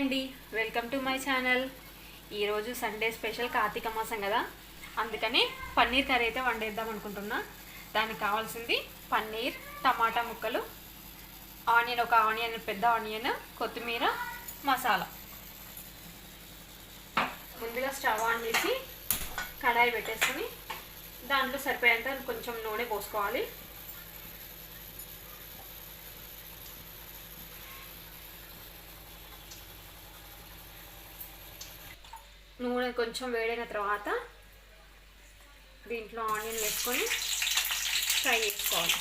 అండి. Welcome to my channel ఈరోజు Sunday special Karthika మాసం కదా. అందుకని పన్నీర్ కర్రీ అయితే వండేద్దాం అనుకుంటున్నా. దానికి కావాల్సింది పన్నీర్ టమాటా ముక్కలు ఆనియన్ ఒక ఆనియన్ పెద్ద ఆనియన్ కొత్తిమీర మసాలా. ముందుగా స్టవ్ ఆన్ చేసి కడాయి పెట్టేసుకొని దాంట్లో సరిపోయేంత కొంచెం నూనె పోసుకోవాలి. నూనె కొంచెం వేడైన తర్వాత దీంట్లో ఆనియన్ వేసుకొని ఫ్రై చేసుకోవాలి.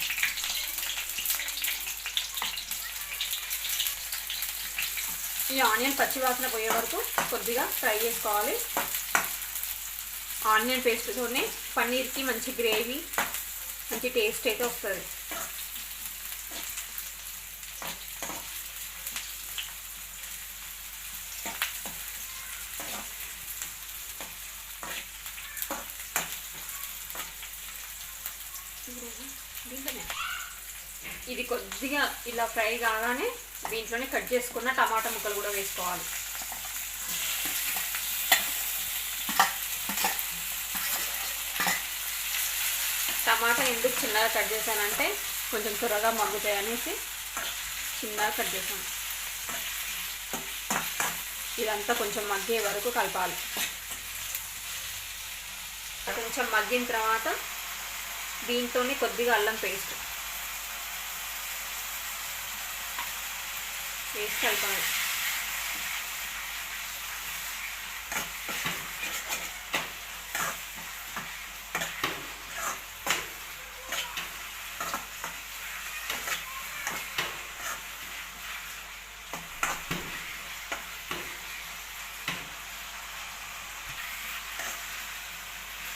ఈ ఆనియన్ పచ్చి వాసన పోయే వరకు కొద్దిగా ఫ్రై చేసుకోవాలి. ఆనియన్ పేస్ట్తోనే పన్నీర్కి మంచి గ్రేవీ మంచి టేస్ట్ అయితే వస్తుంది. ఇది కొద్దిగా ఇలా ఫ్రై కాగానే దీంట్లోనే కట్ చేసుకున్న టమాటా ముక్కలు కూడా వేసుకోవాలి. టమాటా ఎందుకు చిన్నగా కట్ చేశానంటే కొంచెం త్వరగా మగ్గుతాయి అనేసి చిన్నగా కట్ చేశాను. ఇదంతా కొంచెం మగ్గే వరకు కలపాలి. కొంచెం మగ్గిన తర్వాత దీంతోనే కొద్దిగా అల్లం పేస్ట్. వేసి కలపాలి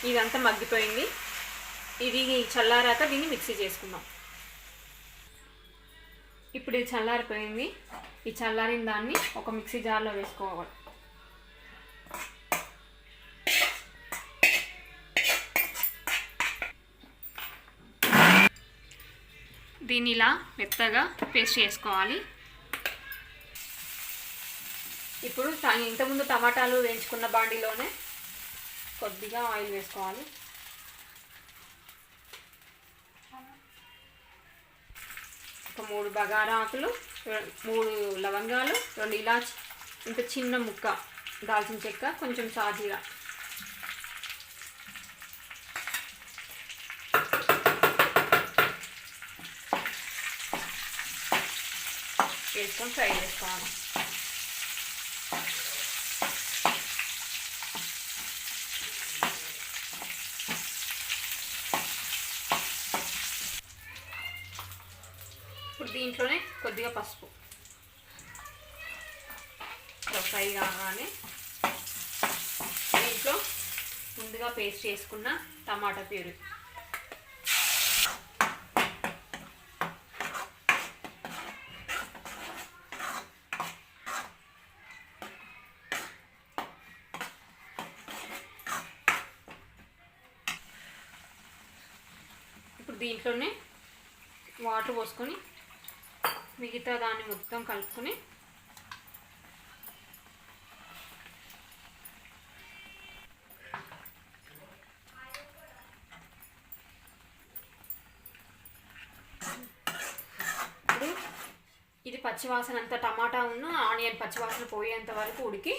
ఇదంతా మగ్గిపోయింది. ఇది చల్లారాక దీన్ని మిక్సీ చేసుకుందాం. ఇప్పుడు ఇది చల్లారిపోయింది. ఈ చల్లారిన దాన్ని ఒక మిక్సీ జార్లో వేసుకోవాలి. దీన్ని ఇలా మెత్తగా పేస్ట్ చేసుకోవాలి. ఇప్పుడు ఇంతకుముందు టమాటాలు వేయించుకున్న బాండీలోనే కొద్దిగా ఆయిల్ వేసుకోవాలి. ఒక మూడు బగారా ఆకులు మూడు లవంగాలు రెండు ఇలాచి ఇంత చిన్న ముక్క దాల్చిన చెక్క కొంచెం సాజీరా. వేసుకొని ఫ్రై చేసుకోవాలి. దీంట్లోనే కొద్దిగా పసుపు. ఫ్రై కాగానే దీంట్లో ముందుగా పేస్ట్ చేసుకున్న టమాటా ప్యూరీ. ఇప్పుడు దీంట్లోనే వాటర్ పోసుకొని మిగతా దాన్ని మొత్తం కలుపుకొని ఇప్పుడు ఇది పచ్చివాసన అంతా టమాటా ఉన్న ఆనియన్ పచ్చివాసన పోయేంత వరకు ఉడికి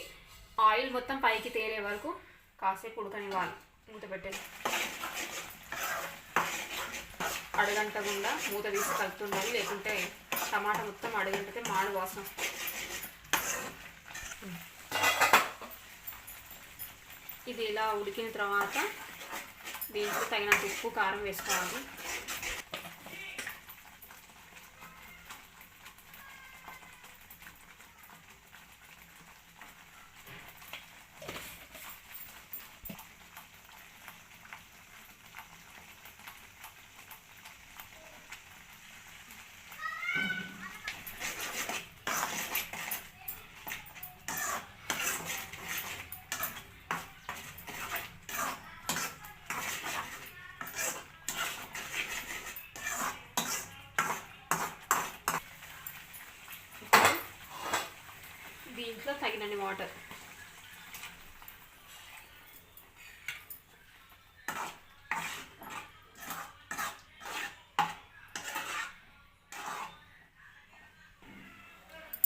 ఆయిల్ మొత్తం పైకి తేలే వరకు కాసేపు ఉడకనివ్వాలి. మూత పెట్టేసి. అడగంట గుండా మూత తీసి కలుపుతుండాలి లేకుంటే టమాటా మొత్తం అడగంటతే మాడు వాసన. ఇది ఇలా ఉడికిన తర్వాత దీంట్లో తగినంత ఉప్పు కారం వేసుకోవాలి. దీంట్లో తగినన్ని వాటర్.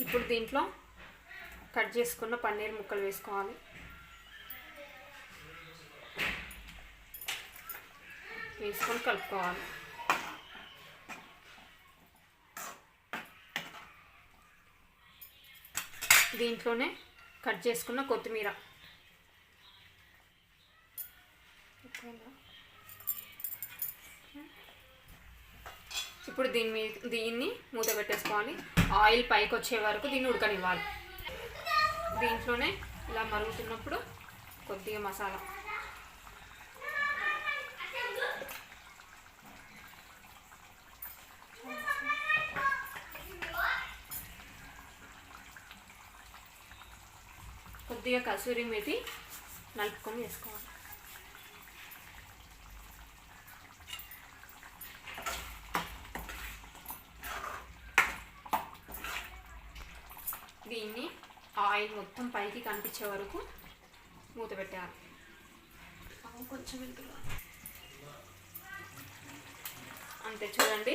ఇప్పుడు దీంట్లో కట్ చేసుకున్న పన్నీర్ ముక్కలు వేసుకోవాలి. వేసుకొని కలుపుకోవాలి. దీంట్లోనే కట్ చేసుకున్న కొత్తిమీర. ఇప్పుడు దీని మీద దీన్ని మూత పెట్టేసుకోవాలి. ఆయిల్ పైకి వచ్చే వరకు దీన్ని ఉడకనివ్వాలి. దీంట్లోనే ఇలా మరుగుతున్నప్పుడు కొద్దిగా మసాలా. కొద్దిగా కసూరి మెతి నలుపుకొని వేసుకోవాలి. దీన్ని ఆయిల్ మొత్తం పైకి కనిపించే వరకు మూత పెట్టాలి. కొంచెం అంతే చూడండి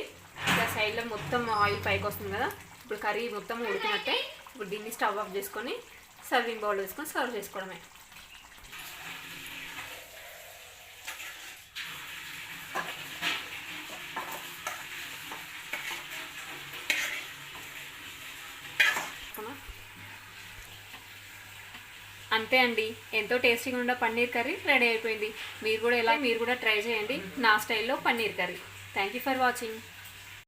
ఇలా సైడ్లో మొత్తం ఆయిల్ పైకి వస్తుంది కదా ఇప్పుడు కర్రీ మొత్తం ఉడికినట్టే ఇప్పుడు దీన్ని స్టవ్ ఆఫ్ చేసుకొని సర్వింగ్ బౌల్ వేసుకొని సర్వ్ చేసుకోవడమే. అంతే అండి. ఎంతో టేస్టీగా ఉన్న పన్నీర్ కర్రీ రెడీ అయిపోయింది. మీరు కూడా ఎలా మీరు కూడా ట్రై చేయండి. నా స్టైల్లో paneer curry. Thank you for watching.